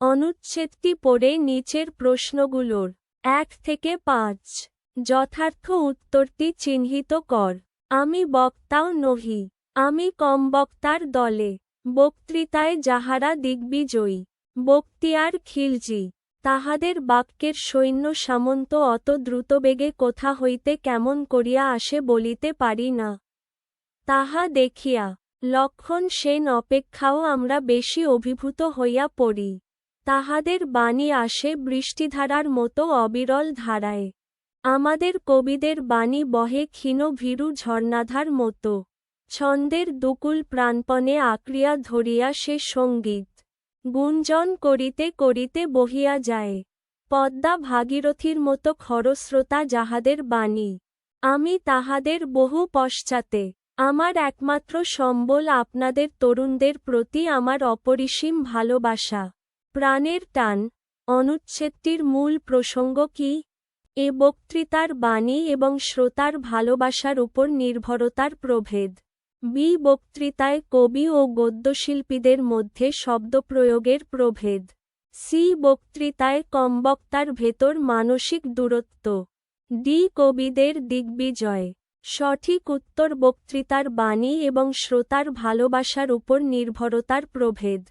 অনুচ্ছেদটি পড়ে নিচের প্রশ্নগুলোর এক থেকে পাঁচ যথার্থ উত্তরটি চিহ্নিত কর। আমি বক্তাও নহি। আমি কম বক্তার দলে। বক্তৃতায় যাহারা দিগ্বিজয়ী, বক্তিয়ার খিলজি, তাহাদের বাক্যের সৈন্য সামন্ত অত দ্রুতবেগে কোথা হইতে কেমন করিয়া আসে বলিতে পারি না। তাহা দেখিয়া লক্ষণ সেন অপেক্ষাও আমরা বেশি অভিভূত হইয়া পড়ি। তাহাদের বাণী আসে বৃষ্টিধারার মতো অবিরল ধারায়। আমাদের কবিদের বাণী বহে ক্ষীণ ভীরু ঝর্ণাধার মতো। ছন্দের দুকুল প্রাণপণে আক্রিয়া ধরিয়া সে সংগীত। গুঞ্জন করিতে করিতে বহিয়া যায়। পদ্মা ভাগীরথীর মতো খরস্রোতা যাহাদের বাণী। আমি তাহাদের বহু পশ্চাতে। আমার একমাত্র সম্বল আপনাদের তরুণদের প্রতি আমার অপরিসীম ভালোবাসা। প্রাণের টান, অনুচ্ছেদটির মূল প্রসঙ্গ কি? এ বক্তৃতার বাণী এবং শ্রোতার ভালোবাসার উপর নির্ভরতার প্রভেদ। বি বক্তৃতায় কবি ও গদ্যশিল্পীদের মধ্যে শব্দপ্রয়োগের প্রভেদ। সি বক্তৃতায় কমবক্তার ভেতর মানসিক দূরত্ব। ডি কবিদের দিগ্বিজয়। সঠিক উত্তর বক্তৃতার বাণী এবং শ্রোতার ভালোবাসার উপর নির্ভরতার প্রভেদ।